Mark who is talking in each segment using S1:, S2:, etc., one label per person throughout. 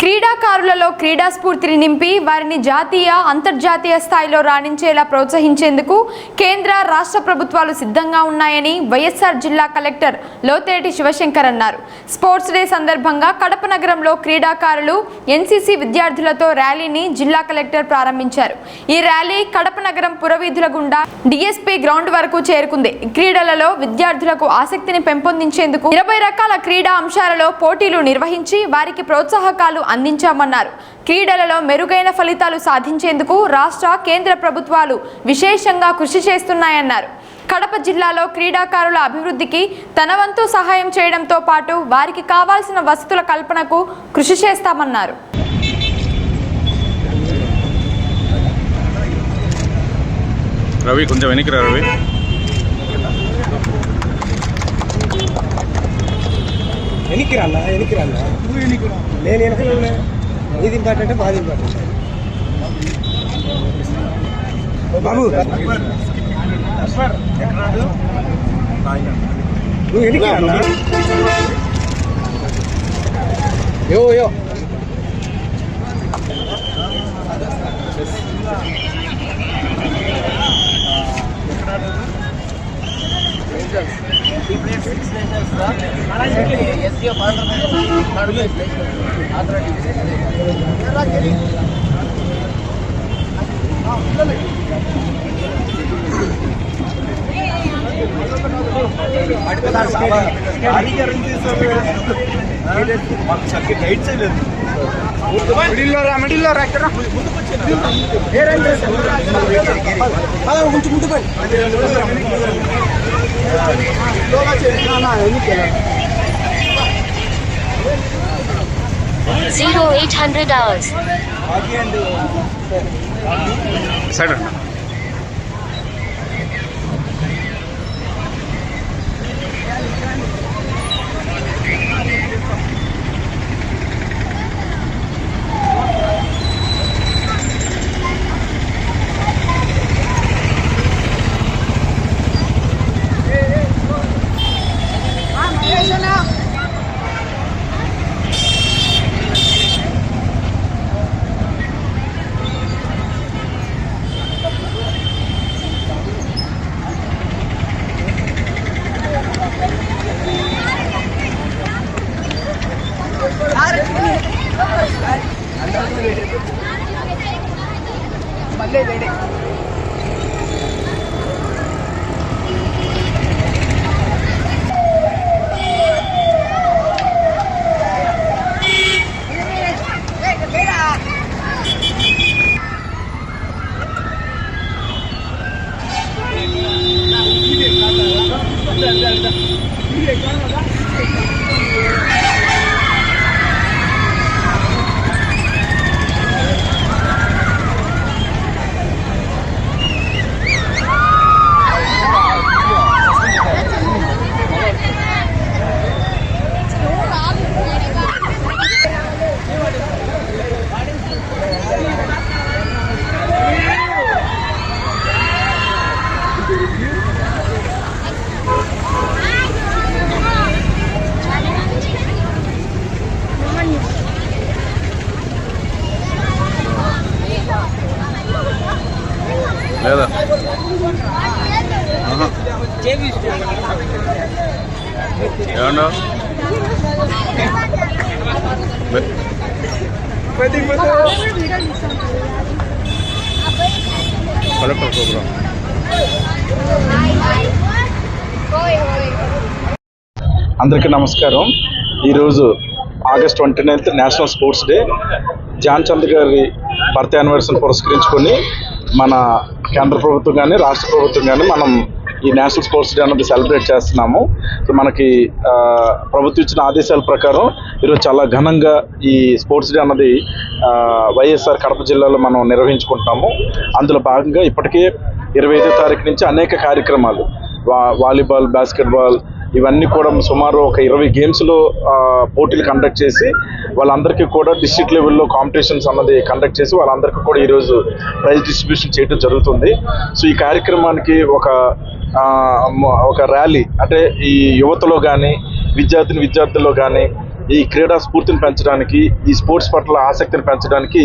S1: క్రీడాకారులలో క్రీడా స్ఫూర్తిని నింపి వారిని జాతీయ అంతర్జాతీయ స్థాయిలో రాణించేలా ప్రోత్సహించేందుకు కేంద్ర రాష్ట్ర ప్రభుత్వాలు సిద్ధంగా ఉన్నాయని వైఎస్ఆర్ జిల్లా కలెక్టర్ లోతేటి శివశంకర్ అన్నారు. స్పోర్ట్స్ డే సందర్భంగా కడప నగరంలో క్రీడాకారులు ఎన్సీసీ విద్యార్థులతో ర్యాలీని జిల్లా కలెక్టర్ ప్రారంభించారు. ఈ ర్యాలీ కడప నగరం పురవీధుల గుండా డిఎస్పీ గ్రౌండ్ వరకు చేరుకుంది. క్రీడలలో విద్యార్థులకు ఆసక్తిని పెంపొందించేందుకు ఇరవై రకాల క్రీడా అంశాలలో పోటీలు నిర్వహించి వారికి ప్రోత్సాహకాలు అందించామన్నారు. క్రీడలలో మెరుగైన ఫలితాలు సాధించేందుకు రాష్ట్ర కేంద్ర ప్రభుత్వాలు విశేషంగా కృషి చేస్తున్నాయన్నారు. కడప జిల్లాలో క్రీడాకారుల అభివృద్ధికి తన వంతు సహాయం చేయడంతో పాటు వారికి కావాల్సిన వసతుల కల్పనకు కృషి చేస్తామన్నారు.
S2: రవి కొంచెం వెనక్కి రవి.
S3: వెనక్కి రాన్నా వెనక్కి రాన్నా నేను వెనకాల ఇది ఇంపార్టెంట్? మాది ఇంపార్టెంట్? బాబు. నువ్వు ఎనికి యో యో. గైడ్స్ లేదు మిడిల్లో రా మిడిల్లో రా ఇక్కడ
S4: ఉంచుకుంటూ పోయి 0800 hours.
S2: Saturn. நல்ல வேலை. లేదా? ఆహా. ఏమన్నా? వె- కలెక్టర్ ప్రోగ్రామ్.
S5: అందరికీ నమస్కారం. ఈరోజు August twenty ninth national sports day. Dhyan Chand గారి బర్త్ యానివర్సరీని పురస్కరించుకొని మన కేంద్ర ప్రభుత్వం కానీ రాష్ట్ర ప్రభుత్వం కానీ మనం ఈ నేషనల్ స్పోర్ట్స్ డే అన్నది సెలబ్రేట్ చేస్తున్నాము. సో మనకి ప్రభుత్వం ఇచ్చిన ఆదేశాల ప్రకారం ఈరోజు చాలా ఘనంగా ఈ స్పోర్ట్స్ డే అన్నది వైఎస్ఆర్ కడప జిల్లాలో మనం నిర్వహించుకుంటాము. అందులో భాగంగా ఇప్పటికే ఇరవై ఐదో తారీఖు నుంచి అనేక కార్యక్రమాలు వా వాలీబాల్ బాస్కెట్బాల్ ఇవన్నీ కూడా సుమారు ఒక ఇరవై గేమ్స్లో పోటీలు కండక్ట్ చేసి వాళ్ళందరికీ కూడా డిస్ట్రిక్ట్ లెవెల్లో కాంపిటీషన్స్ అన్నది కండక్ట్ చేసి వాళ్ళందరికీ కూడా ఈరోజు ప్రైజ్ డిస్ట్రిబ్యూషన్ చేయడం జరుగుతుంది. సో ఈ కార్యక్రమానికి ఒక ఒక ర్యాలీ అంటే ఈ యువతలో కానీ విద్యార్థిని విద్యార్థుల్లో కానీ ఈ క్రీడా స్ఫూర్తిని పెంచడానికి ఈ స్పోర్ట్స్ పట్ల ఆసక్తిని పెంచడానికి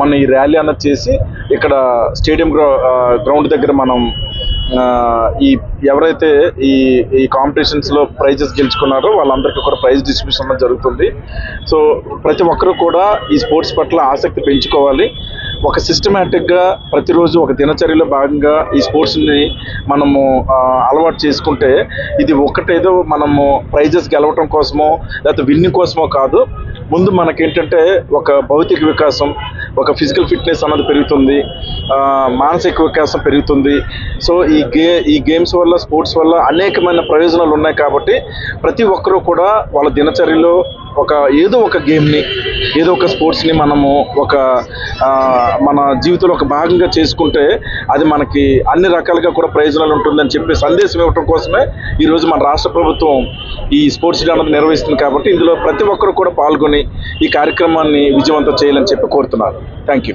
S5: మనం ఈ ర్యాలీ అన్నది చేసి ఇక్కడ స్టేడియం గ్రౌ గ్రౌండ్ దగ్గర మనం ఈ ఎవరైతే ఈ ఈ కాంపిటీషన్స్లో ప్రైజెస్ గెలుచుకున్నారో వాళ్ళందరికీ కూడా ప్రైజ్ డిస్ట్రిబ్యూషన్ అనేది జరుగుతుంది. సో ప్రతి ఒక్కరూ కూడా ఈ స్పోర్ట్స్ పట్ల ఆసక్తి పెంచుకోవాలి. ఒక సిస్టమేటిక్గా ప్రతిరోజు ఒక దినచర్యలో భాగంగా ఈ స్పోర్ట్స్ని మనము అలవాటు చేసుకుంటే ఇది ఒకటేదో మనము ప్రైజెస్ గెలవటం కోసమో లేకపోతే విన్నింగ్ కోసమో కాదు. ముందు మనకేంటంటే ఒక భౌతిక వికాసం ఒక ఫిజికల్ ఫిట్నెస్ అన్నది పెరుగుతుంది. మానసిక వికాసం పెరుగుతుంది. సో ఈ గే ఈ గేమ్స్ వల్ల స్పోర్ట్స్ వల్ల అనేకమైన ప్రయోజనాలు ఉన్నాయి కాబట్టి ప్రతి ఒక్కరూ కూడా వాళ్ళ దినచర్యలో ఒక ఏదో ఒక గేమ్ని ఏదో ఒక స్పోర్ట్స్ని మనము ఒక మన జీవితంలో ఒక భాగంగా చేసుకుంటే అది మనకి అన్ని రకాలుగా కూడా ప్రయోజనాలు ఉంటుందని చెప్పి సందేశం ఇవ్వడం కోసమే ఈరోజు మన రాష్ట్ర ప్రభుత్వం ఈ స్పోర్ట్స్ డే అన్నది నిర్వహిస్తుంది కాబట్టి ఇందులో ప్రతి ఒక్కరు కూడా పాల్గొని ఈ కార్యక్రమాన్ని విజయవంతం చేయాలని చెప్పి కోరుతున్నారు థ్యాంక్ యూ.